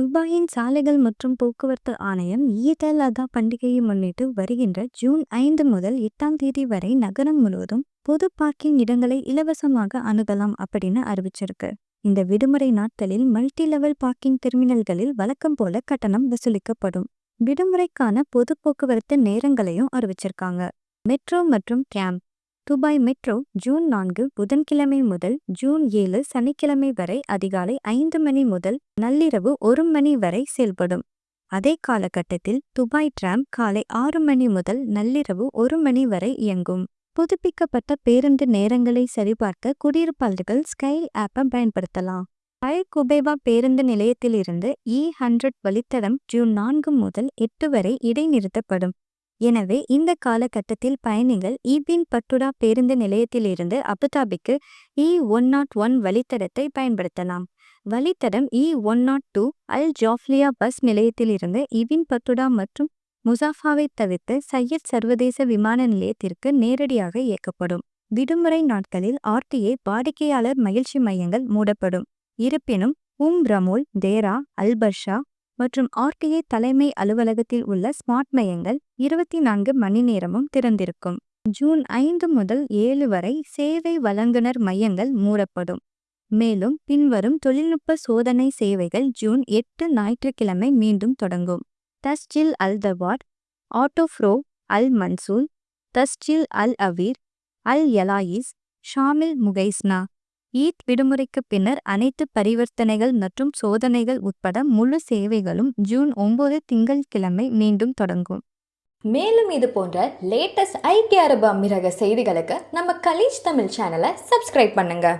துபாயின் சாலைகள் மற்றும் போக்குவரத்து ஆணையம் ஈத் அல் அதா பண்டிகையை முன்னிட்டு வருகின்ற ஜூன் ஐந்து முதல் எட்டாம் தேதி வரை நகரம் முழுவதும் பொது பார்க்கிங் இடங்களை இலவசமாக அணுகலாம் அப்படின்னு அறிவிச்சிருக்கு. இந்த விடுமுறை நாட்களில் மல்டி லெவல் பார்க்கிங் டெர்மினல்களில் வழக்கம் போல கட்டணம் வசூலிக்கப்படும். விடுமுறைக்கான பொது போக்குவரத்து நேரங்களையும் அறிவிச்சிருக்காங்க. மெட்ரோ மற்றும் கேம்ப் துபாய் மெட்ரோ ஜூன் நான்கு புதன்கிழமை முதல் ஜூன் ஏழு சனிக்கிழமை வரை அதிகாலை ஐந்து மணி முதல் நள்ளிரவு ஒரு மணி வரை செயல்படும். அதே காலகட்டத்தில் துபாய் டிராம் காலை ஆறு மணி முதல் நள்ளிரவு ஒரு மணி வரை இயங்கும். புதுப்பிக்கப்பட்ட பேருந்து நேரங்களை சரிபார்க்க குடியிருப்பாளர்கள் ஸ்கை ஆப்பை பயன்படுத்தலாம். பழைய குபேவா பேருந்து நிலையத்திலிருந்து e இ ஹண்ட்ரட் வழித்தடம் ஜூன் நான்கு முதல் எட்டு வரை இடைநிறுத்தப்படும். எனவே இந்த காலகட்டத்தில் பயணிகள் ஈபின் பட்டுடா பேருந்து நிலையத்திலிருந்து அபுதாபிக்கு இ ஒன் நாட் ஒன் வழித்தடத்தை பயன்படுத்தலாம். வழித்தடம் E one nought two Al Jafliya bus நிலையத்திலிருந்து இபின் பட்டுடா மற்றும் முசாஃபாவை தவிர்த்து சையத் சர்வதேச விமான நிலையத்திற்கு நேரடியாக இயக்கப்படும். விடுமுறை நாட்களில் ஆர்டிஏ வாடிக்கையாளர் மகிழ்ச்சி மையங்கள் மூடப்படும். இருப்பினும் உம் ரமோல் தேரா அல்பர்ஷா மற்றும் ஆர்டிஏ தலைமை அலுவலகத்தில் உள்ள ஸ்மார்ட் மையங்கள் இருபத்தி நான்கு மணி நேரமும் திறந்திருக்கும். ஜூன் ஐந்து முதல் ஏழு வரை சேவை வழங்குனர் மையங்கள் மூடப்படும். மேலும் பின்வரும் தொழில்நுட்ப சோதனை சேவைகள் ஜூன் எட்டு ஞாயிற்றுக்கிழமை மீண்டும் தொடங்கும். தஸ்ஜில் அல் தவாட் ஆட்டோஃப்ரோ அல் மன்சூல் தஸ்ஜில் அல் அவீர் அல் யலாயிஸ் ஷாமில் முகைஸ்னா. ஈத் விடுமுறைக்கு பின்னர் அனைத்து பரிவர்த்தனைகள் மற்றும் சோதனைகள் உட்பட முழு சேவைகளும் ஜூன் ஒன்பது திங்கட்கிழமை மீண்டும் தொடங்கும். மேலும் இது போன்ற லேட்டஸ்ட் ஐக்கிய அரபு அமீரக செய்திகளுக்கு நம்ம கலீஜ் தமிழ் சேனலை சப்ஸ்கிரைப் பண்ணுங்க.